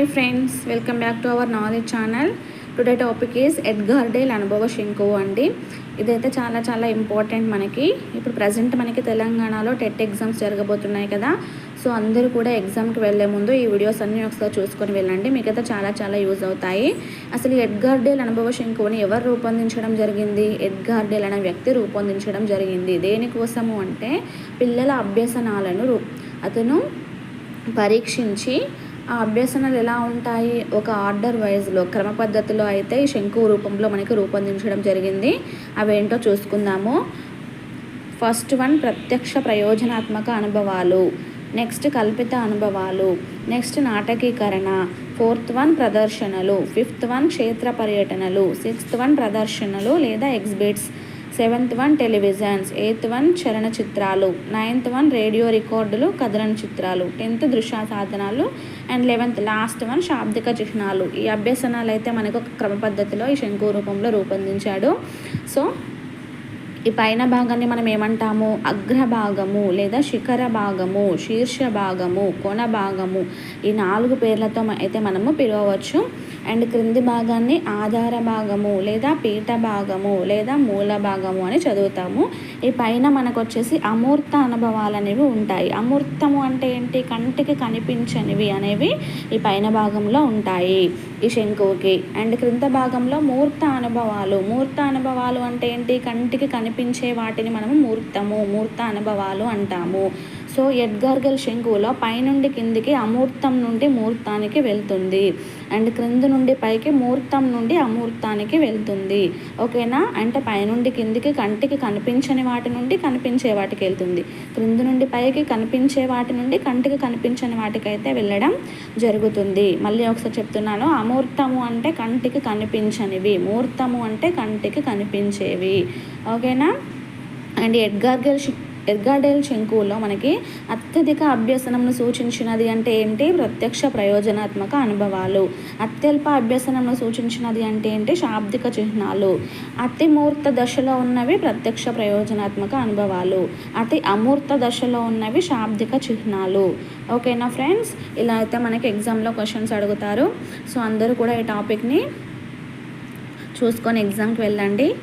Hi friends welcome back to our knowledge channel today topic is Edgar Dale అనుభవ శంకు అండి. ఇదైతే చాలా చాలా ఇంపార్టెంట్ మనకి. ఇప్పుడు ప్రజెంట్ మనకి తెలంగాణలో టెట్ ఎగ్జామ్స్ జరగబోతున్నాయి కదా. సో అందరూ కూడా ఎగ్జామ్కి వెళ్ళే ముందు ఈ వీడియోస్ అన్నీ ఒకసారి చూసుకొని వెళ్ళండి. మీకైతే చాలా చాలా యూజ్ అవుతాయి. అసలు ఎడ్గార్డేల్ అనుభవ శంకువుని ఎవరు రూపొందించడం జరిగింది? ఎడ్గార్డేల్ అనే వ్యక్తి రూపొందించడం జరిగింది. దేనికోసము అంటే పిల్లల అభ్యసనాలను రూ అతను పరీక్షించి ఆ అభ్యసనాలు ఎలా ఉంటాయి? ఒక ఆర్డర్ వైజ్లో క్రమ పద్ధతిలో అయితే శంకు రూపంలో మనకి రూపొందించడం జరిగింది. అవేంటో చూసుకుందాము. ఫస్ట్ వన్ ప్రత్యక్ష ప్రయోజనాత్మక అనుభవాలు. నెక్స్ట్ కల్పిత అనుభవాలు. నెక్స్ట్ నాటకీకరణ. ఫోర్త్ వన్ ప్రదర్శనలు. ఫిఫ్త్ వన్ క్షేత్ర పర్యటనలు. సిక్స్త్ వన్ ప్రదర్శనలు లేదా exhibits. Seventh one televisions eighth one చలనచిత్రాలు ninth one radio రికార్డులు కథలన చిత్రాలు టెన్త్ దృశ్య సాధనాలు అండ్ లెవెన్త్ లాస్ట్ వన్ శాబ్దిక చిహ్నాలు. ఈ అభ్యసనాలు అయితే మనకు ఒక క్రమ పద్ధతిలో ఈ శంకు రూపంలో రూపొందించాడు. సో ఈ పైన భాగాన్ని మనం ఏమంటాము? అగ్రభాగము లేదా శిఖర భాగము శీర్ష భాగము కొన భాగము ఈ నాలుగు పేర్లతో అయితే మనము పిలవచ్చు అండ్ క్రింది భాగాన్ని ఆధార భాగము లేదా పీఠ భాగము లేదా మూల భాగము అని చదువుతాము. ఈ పైన మనకు వచ్చేసి అమూర్త అనుభవాలు అనేవి ఉంటాయి. అమూర్తము అంటే ఏంటి? కంటికి కనిపించనివి అనేవి ఈ పైన భాగంలో ఉంటాయి ఈ శంకువుకి. అండ్ క్రింద భాగంలో మూర్త అనుభవాలు. మూర్త అనుభవాలు అంటే ఏంటి? కంటికి కనిపించే వాటిని మనము మూర్తము మూర్త అనుభవాలు అంటాము. సో ఎడ్గార్గల్ శంకువులో పైనుండి కిందికి అమూర్తం నుండి మూర్తానికి వెళ్తుంది. అండ్ క్రింద నుండి పైకి మూర్తం నుండి అమూర్తానికి వెళ్తుంది. ఓకేనా? అంటే పైనుండి కిందికి కంటికి కనిపించని వాటి నుండి కనిపించే వాటికి వెళ్తుంది. క్రింద నుండి పైకి కనిపించే వాటి నుండి కంటికి కనిపించని వాటికి అయితే వెళ్ళడం జరుగుతుంది. మళ్ళీ ఒకసారి చెప్తున్నాను. అమూర్తము అంటే కంటికి కనిపించనివి. మూర్తము అంటే కంటికి కనిపించేవి. ఓకేనా? అండ్ ఎడ్గార్గల్ ఎర్గాడెల్ శంకువులో మనకి అత్యధిక అభ్యసనంను సూచించినది అంటే ఏంటి? ప్రత్యక్ష ప్రయోజనాత్మక అనుభవాలు. అత్యల్ప అభ్యసనంను సూచించినది అంటే ఏంటి? శాబ్దిక చిహ్నాలు. అతి మూర్త దశలో ఉన్నవి ప్రత్యక్ష ప్రయోజనాత్మక అనుభవాలు. అతి అమూర్త దశలో ఉన్నవి శాబ్దిక చిహ్నాలు. ఓకేనా ఫ్రెండ్స్? ఇలా అయితే మనకి ఎగ్జామ్లో క్వశ్చన్స్ అడుగుతారు. సో అందరూ కూడా ఈ టాపిక్ని చూసుకొని ఎగ్జామ్కి వెళ్ళండి.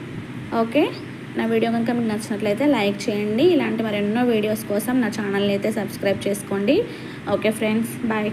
ఓకే? నా వీడియో కనుక మీకు నచ్చినట్లయితే లైక్ చేయండి. ఇలాంటి మరెన్నో వీడియోస్ కోసం నా ఛానల్ని అయితే సబ్స్క్రైబ్ చేసుకోండి. Okay friends bye.